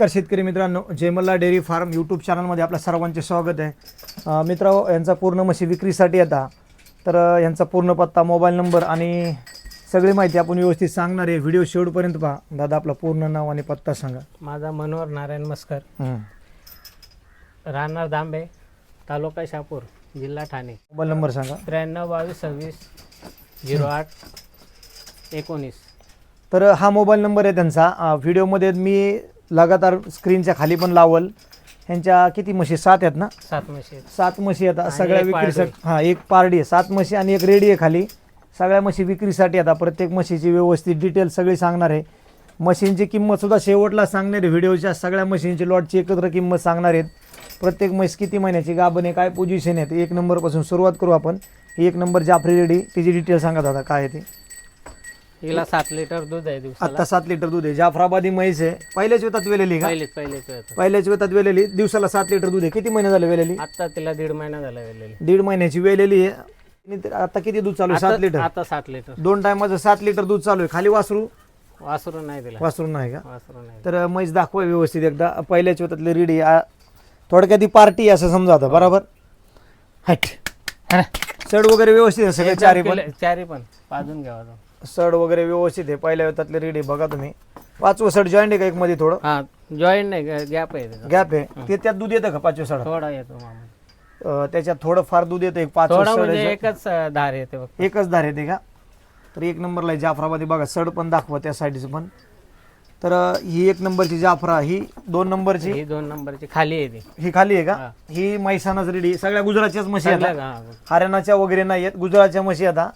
नमस्कार शेतकरी मित्रांनो जयमल्ला डेअरी फार्म यूट्यूब चॅनलमध्ये आपल्या सर्वांचे स्वागत आहे. मित्र यांचा पूर्ण म्हशी विक्रीसाठी येतात तर यांचा पूर्ण पत्ता मोबाईल नंबर आणि सगळी माहिती आपण व्यवस्थित सांगणार आहे. व्हिडिओ शेवटपर्यंत पहा. दादा आपला पूर्ण नाव आणि पत्ता सांगा. माझा मनोहर नारायण मस्कर. राहणार दांबे तालुका शापूर जिल्हा ठाणे. मोबाईल नंबर सांगा. त्र्याण्णव बावीस सव्वीस झिरो आठ एकोणीस. तर हा मोबाईल नंबर आहे त्यांचा. व्हिडिओमध्ये मी लगातार स्क्रीनच्या खाली पण लावल. ह्यांच्या किती म्हशी? सात आहेत ना? सात म्हशी आहेत. सात म्हशी आणि सगळ्या एक विक्रीसाठी हां एक पारडी आहे. सात म्हशी आणि एक रेडी आहे खाली. सगळ्या म्हशी विक्रीसाठी येतात प्रत्येक म्हशीची व्यवस्थित डिटेल सगळी सांगणार आहे. मशीनची किंमत सुद्धा शेवटला सांगणार आहे. व्हिडिओच्या सगळ्या मशीनची लॉटची एकत्र किंमत सांगणार आहेत. प्रत्येक म्हैस किती महिन्याची गाभण आहे काय पोझिशन आहे एक नंबरपासून सुरुवात करू आपण. ही एक नंबर जाफरी रेडी तिची डिटेल सांगा दादा काय आहे ते. हिला सात लिटर दूध आहे दिवसाला. आत्ता सात लिटर दूध आहे. जाफराबादी म्हैस आहे. पहिल्याच वेतात वेलेली का? पहिलेच पहिलेच वेळ पहिल्याच वेतात वेलेली. दिवसाला सात लिटर दूध आहे. किती महिने झाले वेलेली? आता तिला दीड महिना झाला वेळेला दीड महिन्याची वेलेली आहे. आणि ते- आता किती दूध चालू आहे? सात लिटर? आता सात लिटर. दोन टायमाचं सात लिटर दूध चालू आहे. खाली वासरू? वासरू नाही दिला वासरू नाही का? वासरू नाही. तर म्हैस दाखवा व्यवस्थित एकदा. पहिल्याच वेतातली रेडी थोडक्यात ही पार्टी असं समजा आता. बरोबर? हट. सड वगैरे व्यवस्थित आहे सगळे चारी पण? चारी पण. पाजून घ्यावा तो. सड वगैरे व्यवस्थित आहे. पहिल्या वेतातली रेडी बघा तुम्ही. पाचवं सड जॉईंट आहे का एक मध्ये थोडं? हा जॉईंट नाही गॅप आहे त्याचा. गॅप आहे. ते त्यात दूध येतं का पाचव्या सड? थोडा येतो मामा. त्याच्यात थोडं फार दूध येतं. एक पाच थोडा सड म्हणजे आहे. एकच अं, धार येते बघ एकच धार येते का? तर एक नंबरला आहे जाफराबादी. बघा सड पण दाखवा त्या साईडचं पण. तर अं, ही एक नंबरची जाफरा ही दोन नंबरची? ही दोन नंबरची खाली येते ही खाली आहे का? हा. म्हैसानाच रेडी सगळ्या गुजरातच्याच म्हशी आहेत हा. हरियाणाच्या वगैरे नाही आहेत. गुजरातच्या म्हशी आता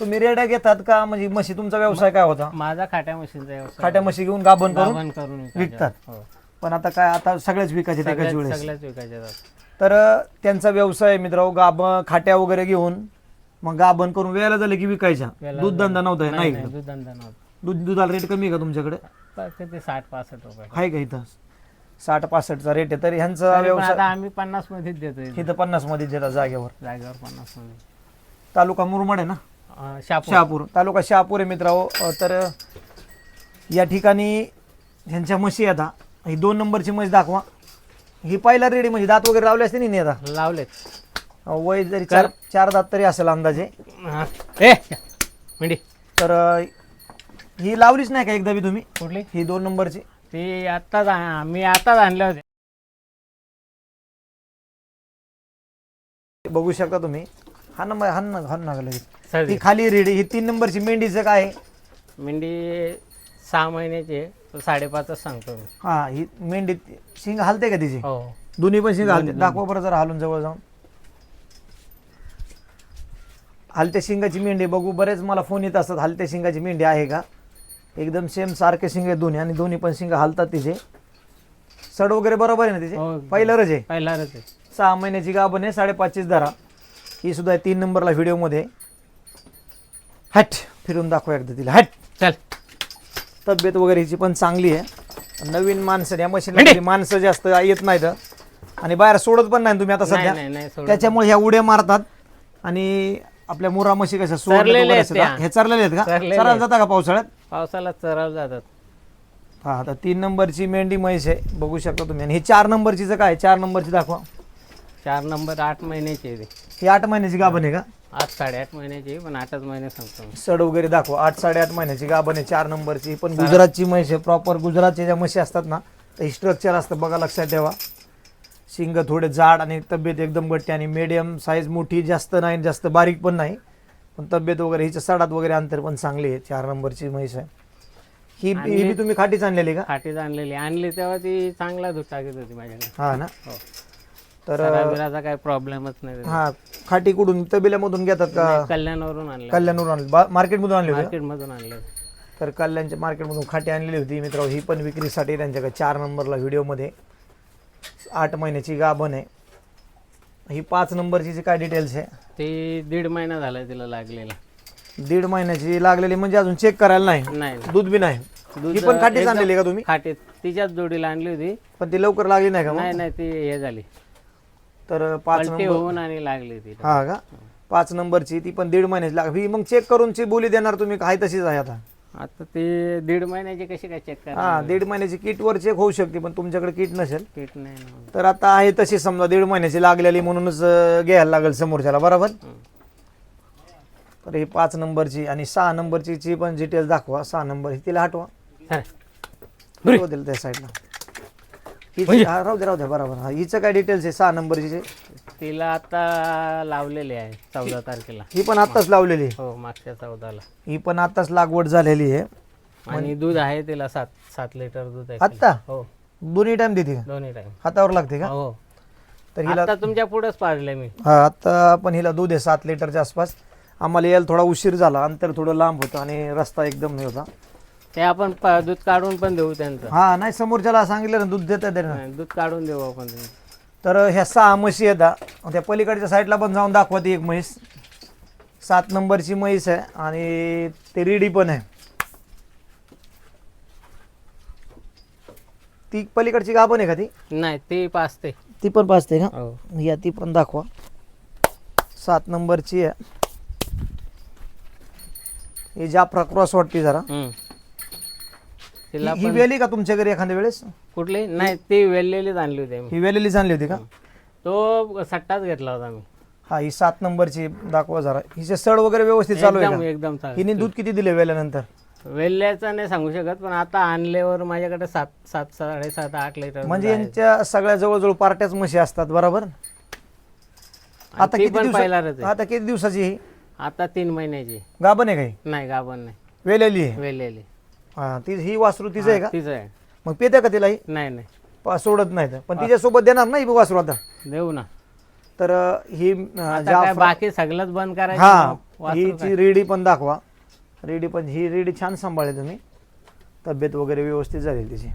तुम्ही रेड्या घेतात का? म्हणजे म्हशी तुमचा व्यवसाय काय होता? माझा खाट्या मशीनचा व्यवसाय खाट्या म्हशी घेऊन गाभण करून गाभण करून विकायच्या. विकतात. हो. पण आता काय आता सगळ्याच विकायचे एकाच सगळ्याच वेळेस सगळ्याच विकायच्या जातात. तर अं, त्यांचा व्यवसाय मित्र गाभ खाट्या वगैरे घेऊन. मग गाभण करून वेळेला झालं की विकायच्या. वेळेला दूध धंदा नव्हता नाही? दूध धंदा नव्हता. दूध दुधाला रेट कमी आहे का तुमच्याकडे? साठ पासष्ट रुपये. आहे का इथं? साठ पासष्टचा रेट आहे. तर ह्यांचा तरी पण व्यवसाय आता आम्ही पन्नास मध्येच देतो इथे. पन्नासमध्ये देतात जागेवर. जागेवर पन्नासमध्ये तालुका मुरमड आहे ना? शहापूर. तालुका शहापूर आहे मित्रांनो. तर या ठिकाणी ह्यांच्या म्हशी आहेत हा. दोन नंबरची म्हैस दाखवा. ही पहिला रेडी म्हणजे दात वगैरे लावले असते नाही आता? लावलेत. वय जरी चार चार दात तरी असेल अंदाजे. हा. ए मिंडी तर ही लावलीच नाही का एकदा बी तुम्ही? कुठली? ही दोन नंबरची. ती आत्ताच आ- मी आत्ताच आणल्या होत्या बघू शकता तुम्ही. हा नंबर हा ना हा ना लगेच. सर्दी. ही खाली रेडी. ही तीन नंबरची मेंढीचं काय? आहे? मिंडी सहा महिन्याची आहे. तो साडेपाचच सांगतो मी. हा ही मेंढी शिंग हालते का तिची? हो. दोन्ही पण शिंग हालते. दाखवा बरं जरा हालून जवळ जाऊन. हलत्या शिंगाची मेंढी बघू. बरेच मला फोन येत असतात हलत्या शिंगाची मेंढी आहे का? एकदम सेम सारखे शिंग आहेत दोन्ही आणि दोन्ही पण शिंग हालतात तिचे. सड वगैरे बरोबर आहे ना तिचे? हो. पहिलंच आहे. पहिला रच आहे. सहा महिन्याची गाभण आहे साडेपाचचीच धरा. ही सुद्धा आहे तीन नंबरला व्हिडिओमध्ये हट फिरून दाखवा एकदा तिला. हट. चल. तब्येत वगैरे हिची पण चांगली आहे. नवीन माणसं या मशीनला माणसं जास्त येत नाहीत. आणि बाहेर सोडत पण नाही तुम्ही आता सध्या. नाही नाही सोडून त्याच्यामुळे ह्या उड्या मारतात. आणि आपल्या मुरा म्हशी कशा वगैरे आहेत असतात. हा, त्या. हे चरलेले आहेत का? चरायला जाता का पावसाळ्यात? पावसाला चराव जातात. हा आता तीन नंबरची मेंढी म्हैस आहे. बघू शकता तुम्ही. आणि ही चार नंबरचीचं काय चार नंबरची दाखवा. चार नंबर आठ महिन्याची आहे ती. ही आठ महिन्याची गाभण आहे का? आठ साडेआठ महिन्याची आहे, पण आठच महिने सांगतो मी सड वगैरे दाखवा. आठ साडेआठ महिन्याची गाभण आहे चार नंबरची. पण गुजरातची म्हैस आहे प्रॉपर गुजरातच्या ज्या म्हशी असतात ना तर ही स्ट्रक्चर असतं बघा लक्षात ठेवा. शिंग थोडे जाड आणि तब्येत एकदम गट्टी आणि मिडियम साईज मोठी जास्त नाही जास्त बारीक पण नाही. पण तब्येत वगैरे हिच्या सडात वगैरे अंतर पण चांगली आहे चार नंबरची म्हैस आहे. ही ही बी तुम्ही खाटीच आणलेली का? खाटीच आणलेली आणली तेव्हा ती चांगला दूध टाकत होती माझ्याकडे. हा ना? हो. तर सराबिराचा काही प्रॉब्लेमच नाही. हा खाटी कुठून? तबिल्यामधून घेतात का? कल्याणवरून आणलं कल्याणवरून आणले बा- मार्केटमधून आणले होते मार्केटमधून आणलं तर कल्याणच्या मार्केटमधून खाटी आणलेली होती. मित्र ही पण विक्रीसाठी त्यांच्याकडे चार नंबरला व्हिडिओमध्ये. आठ महिन्याची गाभण आहे. ही पाच नंबरची जी काय डिटेल्स आहे? ती दीड महिना झाला तिला लागलेला. दीड महिन्याची लागलेली म्हणजे अजून चेक करायला नाही? नाही. दूध बी नाही? दूध ही पण खाटीच आणलेली का तुम्ही? खाटीत. तिच्याच जोडीला आणली होती. पण ती लवकर लागली नाही का मग? नाही नाही ती हे झाली. तर पाच पलटी नंबर होऊन आणि लागली ती. हा का? पाच नंबरची ती पण दीड महिन्याची लाग ही मग चेक करूनची बोली देणार तुम्ही काय तशीच आहे आता. आता ते दीड महिन्याची कशी काय चेक करा हा दीड महिन्याची किट वर चेक होऊ शकते पण तुमच्याकडे किट नसेल. किट नाही ना तर आता आहे तशी समजा दीड महिन्याची लागलेली म्हणूनच अं, घ्यायला लागेल समोरच्याला बरोबर. तर ही पाच नंबरची आणि सहा नंबरची ची पण डिटेल्स दाखवा सहा नंबर तिला हटवा. हो. दिलं त्या साईडला हिची हा, राहू दे राहू दे बरोबर. हा हिचं काय डिटेल्स आहे? सहा नंबरची तिला आता लावलेली आहे चौदा तारखेला. ही पण आताच लावलेली आहे. हो मागच्या चौदाला. ही पण आताच लागवड झालेली आहे. आणि दूध आहे तिला सात सात लिटर दूध आहे आत्ता? तिला. हो. दोन्ही टाइम देते का? दोन्ही टाइम हातावर लागते का? हो. तर हिला आता तुमच्या पुढेच पाडले मी. हा आता पण हिला दूध आहे सात लिटरच्या आसपास. आम्हाला यायला थोडा उशीर झाला अंतर थोडं लांब होतं आणि रस्ता एकदम हे होता. ते आपण प- दूध काढून पण देऊ त्यांचं. हा नाही समोरच्याला सांगितलं ना दूध देतात ना हा, दूध काढून देऊ आपण त्यांचं. तर ह्या सहा म्हशी येतात त्या पलीकडच्या साईडला पण जाऊन दाखवा ती एक म्हैस. सात नंबरची म्हैस आहे आणि ते रेडी पण आहे. ती पलीकडची गाभण आहे का ती? नाही ते पाचते. ती पण पाचते का? हो. या ती पण दाखवा. सात नंबरची आहे. ही जाफरा क्रॉस वाटते जरा. हम्म. तिला ही पण वेली का तुमच्या घरी एखाद्या वेळेस? कुठली? नाही ती वेललेलीच आणली होती मी ही वेलेलीच आणली होती का? तो सट्टाच घेतला होता मी हा ही सात नंबरची दाखवा जरा. हिचे सड वगैरे व्यवस्थित चालू आहे एकदम का? एकदम चांगली हिने दूध किती दिले वेल्यानंतर? वेल्ल्याचं नाही सांगू शकत पण आता आणल्यावर माझ्याकडे सात सात साडेसात आठ लिटर म्हणजे यांच्या सगळ्या जवळजवळ पार्ट्याच म्हशी असतात बरोबर? आता ती किती पण दिवसा आहे. आता किती दिवसाची ही? आता तीन महिन्याची. गाभण आहे काही नाही गाभण नाही. वेलेली आहे. वेलेली. हा ती ही वासरू तिचं आहे का? तीच आहे. मग पेते का तिला ही नाही नाही. पा- सोडत नाही. पण तिच्यासोबत देणार नाही वासरू आता? देऊ ना. तर अं, ही अं, आता काय जाफरा- बाकी सगळंच बंद करायचं हा मग? वासरू हिची रेडी पण दाखवा. रेडी पण ही रेडी छान सांभाळली तुम्ही. तब्येत वगैरे व्यवस्थित झाली तिची.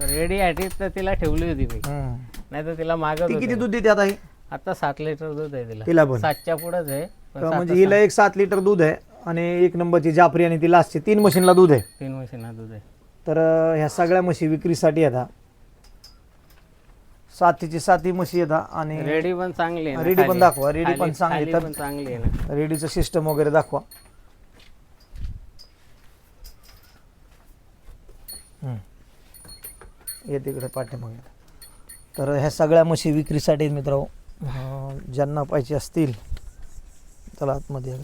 रेडी आहे तर तिला ठेवली होती मी. हम्म. नाही तर तिला मागत ती किती होते. दूध देते आता ही? आता सात लिटर दूध आहे तिला. तिला पण. सातच्या पुढेच आहे पण तर सात म्हणजे हिला एक सात लिटर दूध आहे. आणि एक नंबरची जाफरी आणि ती लास्टची तीन मशीनला दूध आहे तीन मशीना दूध आहे तर अं, ह्या सगळ्या म्हशी विक्रीसाठी येतात सातीची साती म्हशी येतात आणि रेडी पण चांगली आहे ना रेडी पण खाली. दाखवा, रेडी पण चांगली. खाली तर- पण चांगली आहे ना रेडीचं सिस्टम वगैरे दाखवा हम्म. ये तिकडे पाठीमागे तर ह्या सगळ्या म्हशी विक्रीसाठी मित्र ज्यांना पाहिजे असतील चला आतमध्ये या.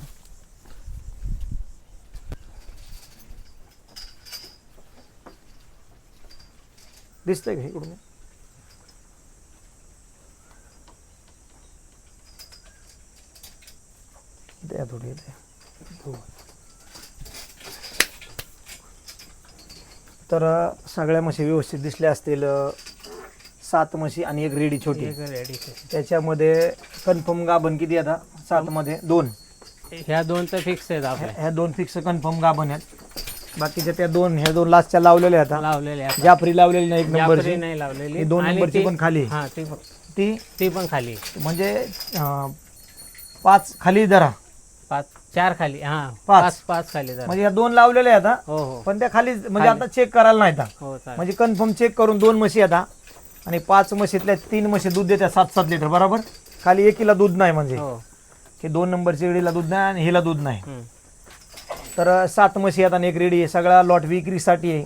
दिसतंय का इकडून द्या थोडी द्या हो. तर सगळ्या म्हशी व्यवस्थित दिसल्या असतील सात म्हशी आणि एक रेडी छोटी. त्याच्यामध्ये कन्फर्म गाभण किती आता सात मध्ये दोन. ह्या दोन तर फिक्स आहेत ह्या दोन फिक्स कन्फर्म गाभण आहेत. बाकीच्या त्या दोन ह्या दोन लास्टच्या लावलेल्या आहेत लावलेले आहेत. जाफरी लावलेली नाही एक जाफरी नंबरची नाही लावलेली. ही दोन आणि नंबरची ती- पण खाली. हा ती पण ती ती पण खाली. आहे. म्हणजे अ, पाच खाली धरा. पाच चार खाली. हा पाच. पाच पाच खाली जरा म्हणजे या दोन लावलेल्या आहेत हा. हो हो. पण त्या खाली म्हणजे आता चेक करायला नाही आता हो चालेल. म्हणजे कन्फर्म चेक करून दोन म्हशी येतात आणि पाच म्हशीतल्या तीन म्हशी दूध देतात सात सात लिटर बरोबर? खाली एकीला दूध नाही म्हणजे. हो. की दोन नंबरची रेडीला दूध नाही आणि हिला दूध नाही. हम्म. तर सात म्हशी आहेत आणि एक रेडी आहे. सगळा लॉट विक्रीसाठी आहे.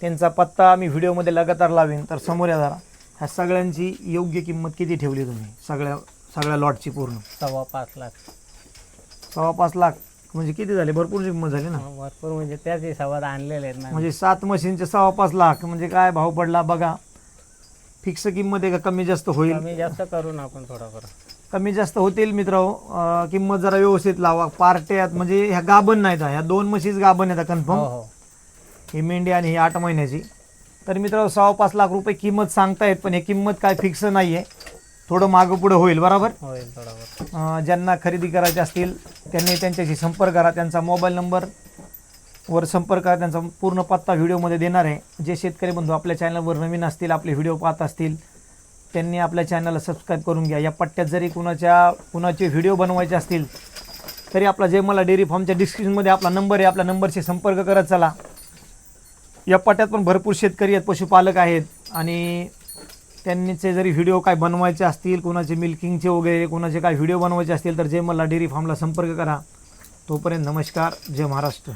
त्यांचा पत्ता मी व्हिडिओमध्ये लगातार लावेन. तर समोर या जरा. ह्या सगळ्यांची योग्य किंमत किती ठेवली तुम्ही? सगळ्या सगळ्या लॉटची पूर्ण. सव्वा पाच लाख. सव्वा पाच लाख. म्हणजे किती झाले? भरपूर किंमत झाली ना? भरपूर. म्हणजे त्याच हिसाबात आणलेले आहेत ना. म्हणजे सात मशीनचे सव्वा पाच लाख. म्हणजे काय भाव पडला? बघा. फिक्स किंमत आहे का? कमी जास्त होईल? कमी जास्त करू ना आपण थोडाफार. कमी जास्त होतील मित्र किंमत जरा व्यवस्थित लावा. पार्ट्यात म्हणजे ह्या गाभण नाहीत ह्या दोन म्हशीच गाभण हो कन्फर्म हो ही. मेंढी आणि ही आठ महिन्याची. तर मित्र सव्वा पाच लाख रुपये किंमत सांगतायत पण ही किंमत काय फिक्स नाही आहे थोडं मागं पुढं होईल बरोबर? होईल ज्यांना खरेदी करायची असतील त्यांनी त्यांच्याशी संपर्क करा. त्यांचा मोबाईल नंबर वर संपर्क करा. त्यांचा पूर्ण पत्ता व्हिडिओमध्ये देणार आहे. जे शेतकरी बंधू आपल्या चॅनलवर नवीन असतील आपले व्हिडिओ पाहत असतील त्यांनी आपल्या चॅनलला सबस्क्राईब करून घ्या. या पट्ट्यात जरी कुणाच्या कुणाचे व्हिडिओ बनवायचे असतील तरी आपला जे मला डेअरी फार्मच्या डिस्क्रिप्शनमध्ये आपला नंबर आहे आपल्या नंबरशी संपर्क करत चला. या पट्ट्यात पण भरपूर शेतकरी आहेत पशुपालक आहेत आणि त्यांनीचे जरी व्हिडिओ काय बनवायचे असतील कोणाचे मिल्किंगचे वगैरे कोणाचे काय व्हिडिओ बनवायचे असतील तर जे मला डेअरी फार्मला संपर्क करा. तोपर्यंत नमस्कार. जय महाराष्ट्र.